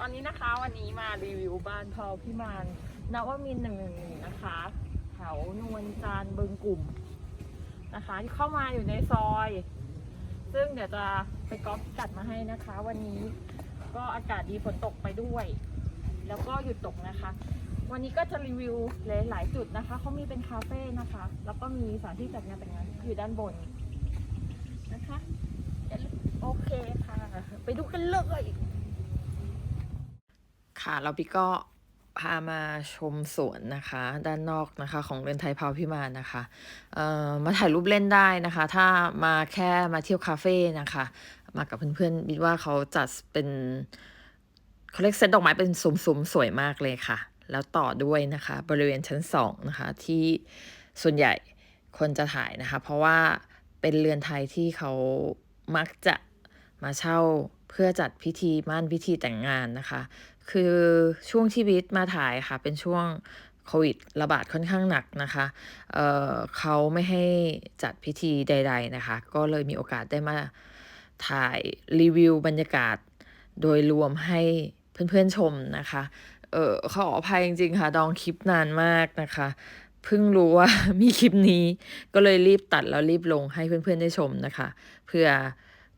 ตอนนี้นะคะวันนี้มารีวิวบ้านพอพิมานนวมินหนึ่งหนึ่งนะคะแถวนวลจานเบึงกลุ่มนะคะที่เข้ามาอยู่ในซอย ซึ่งเดี๋ยวจะไปก๊อปจัดมาให้นะคะ วันนี้ก็อากาศดีฝนตกไปด้วย แล้วก็หยุดตกนะคะ วันนี้ก็จะรีวิวหลายๆจุดนะคะเขามีเป็นคาเฟ่นะคะ แล้วก็มีสถานที่จัดงานแต่งงานอยู่ด้านบนนะคะโอเคค่ะ ไปดูกันเลย ค่ะแล้วพี่ก็พามาชมสวนนะคะ ด้านนอกนะคะของเรือนไทยพาวพิมานนะคะเอ่อมาถ่ายรูปเล่นได้นะคะ ถ้ามาแค่มาเที่ยวคาเฟ่นะคะ มากับเพื่อนๆบิดว่าเขาจัดเป็นเขาเรียกเซตดอกไม้เป็นซุ้มๆสวยมากเลยค่ะ แล้วต่อด้วยนะคะ บริเวณชั้นสองนะคะที่ส่วนใหญ่คนจะถ่ายนะคะ เพราะว่าเป็นเรือนไทยที่เขามักจะมาเช่าเพื่อจัดพิธีมั่นพิธีแต่งงานนะคะ คือช่วงที่บิทมาถ่ายค่ะ เป็นช่วงโควิดระบาดค่อนข้างหนักนะคะ เอ่อเขาไม่ให้จัดพิธีใด ๆนะคะ ก็เลยมีโอกาสได้มาถ่ายรีวิวบรรยากาศ โดยรวมให้เพื่อนๆชมนะคะ เออขออภัยจริงๆค่ะ ดองคลิปนานมากนะคะ เพิ่งรู้ว่ามีคลิปนี้ ก็เลยรีบตัดแล้วรีบลงให้เพื่อนๆได้ชมนะคะ เพื่อ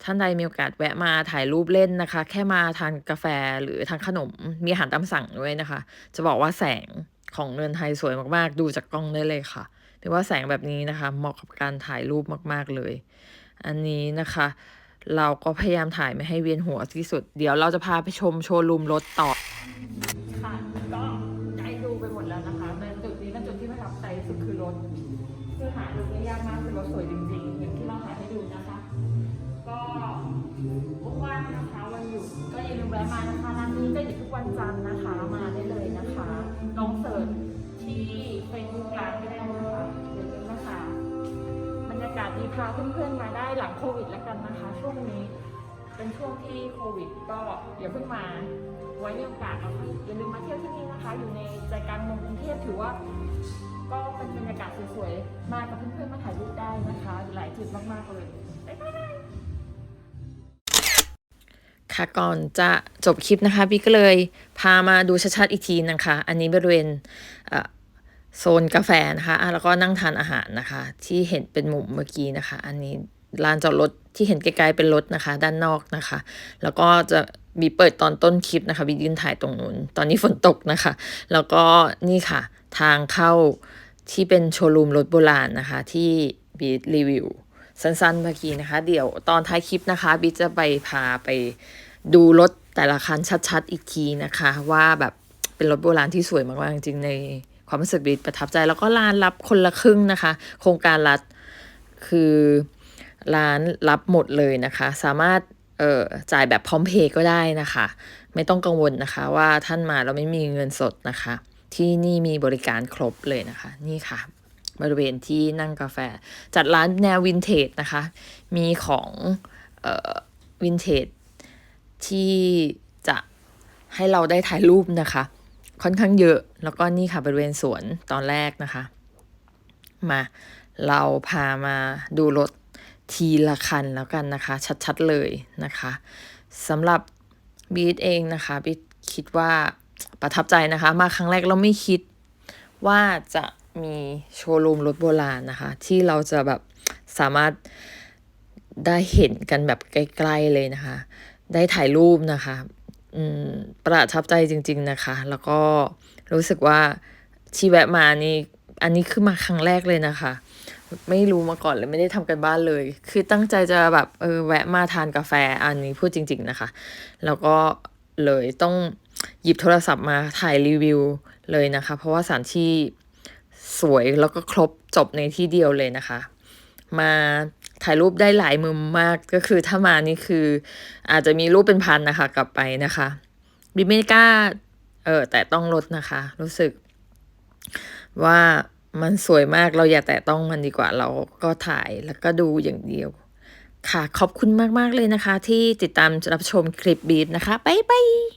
ท่านใดมีโอกาสแวะมาถ่ายรูปเล่นนะคะ แค่มาทานกาแฟหรือทานขนมมีอาหารตามสั่งด้วยนะคะ จะบอกว่าแสงของเรือนไทยสวยมากๆ ดูจากกล้องได้เลยค่ะถือว่าแสงแบบนี้นะคะ เหมาะกับการถ่ายรูปมากๆเลย อันนี้นะคะ เราก็พยายามถ่ายไม่ให้เวียนหัวที่สุด เดี๋ยวเราจะพาไปชมโชว์รูมรถต่อ ยุดก็อย่าลืมแวะมานะคะร้านนี้จะอยู่ทุกวันจันทร์นะคะมาได้เลยนะคะลองเสิร์ชที่เฟซบุ๊กร้านก็ได้นะคะอย่าลืมนะคะบรรยากาศดีพาเพื่อนๆมาได้หลังโควิดแล้วกันนะคะ ช่วงนี้เป็นช่วงที่โควิด ก็อย่าเพิ่งมาไว้มีโอกาสนะคะอย่าลืมมาเที่ยวที่นี่นะคะ อยู่ในใจกลางเมืองกรุงเทพถือว่า ก็เป็นบรรยากาศสวยๆมากับเพื่อนๆมาถ่ายรูปได้นะคะ หลายจุดมากๆเลยบ๊ายบาย ก่อนจะจบคลิปนะคะพี่ก็เลยพามาดูชัดๆอีกทีนะคะ อันนี้บริเวณโซนกาแฟนะคะแล้วก็นั่งทานอาหารนะคะ ที่เห็นเป็นมุมเมื่อกี้นะคะ อันนี้ลานจอดรถที่เห็นไกลๆเป็นรถนะคะ ด้านนอกนะคะ แล้วก็จะมีเปิดตอนต้นคลิปนะคะวิยืนถ่ายตรงนู้นตอนนี้ฝนตกนะคะ แล้วก็นี่ค่ะ ทางเข้าที่เป็นโชว์รูมรถโบราณนะคะ ที่บีรีวิวสั้นๆเมื่อกี้นะคะ เดี๋ยวตอนท้ายคลิปนะคะบิ๊กจะไปพาไป ดูรถแต่ละคันชัดๆ อีกทีนะคะ ว่าแบบเป็นรถโบราณที่สวยมากๆจริงๆในความรู้สึกบิ๊กประทับใจ แล้วก็ร้านรับคนละครึ่งนะคะ โครงการรัฐคือร้านรับหมดเลยนะคะ สามารถเอ่อจ่ายแบบพร้อมเพย์ก็ได้นะคะ ไม่ต้องกังวลนะคะ ว่าท่านมาแล้วไม่มีเงินสดนะคะ ที่นี่มีบริการครบเลยนะคะ นี่ค่ะ บริเวณที่นั่งกาแฟ จัดร้านแนววินเทจนะคะ มีของเอ่อวินเทจ ที่จะให้เราได้ถ่ายรูปนะคะ ค่อนข้างเยอะแล้วก็นี่ค่ะบริเวณสวนตอนแรกนะคะ มาเราพามาดูรถทีละคันแล้วกันนะคะ ชัดๆเลยนะคะสำหรับบีทเองนะคะบีทคิดว่าประทับใจนะคะ มาครั้งแรกเราไม่คิดว่าจะมีโชว์รูมรถโบราณนะคะ ที่เราจะแบบสามารถได้เห็นกันแบบใกล้ ๆ เลยนะคะ ได้ถ่ายรูปนะคะอืมประทับใจจริง ๆนะคะ แล้วก็รู้สึกว่าที่แวะมานี่อันนี้คือมาครั้งแรกเลยนะคะ ไม่รู้มาก่อนเลยไม่ได้ทำกันบ้านเลย คือตั้งใจจะแบบเออแวะมาทานกาแฟอันนี้พูดจริง ๆนะคะ แล้วก็เลยต้องหยิบโทรศัพท์มาถ่ายรีวิวเลยนะคะ เพราะว่าสถานที่สวยแล้วก็ครบจบในที่เดียวเลยนะคะ มา ถ่ายรูปได้หลายมุมมากก็คือถ้ามานี่คือ อาจจะมีรูปเป็นพันนะคะ กลับไปนะคะบิไม่กล้าเออแต่ต้องลดนะคะ รู้สึก ว่ามันสวยมากเราอย่าแตะต้องมันดีกว่าเราก็ถ่ายแล้วก็ดูอย่างเดียว ค่ะ ขอบคุณมาก ๆ เลยนะคะ ที่ติดตามรับชมคลิปบีทนะคะ บ๊ายบาย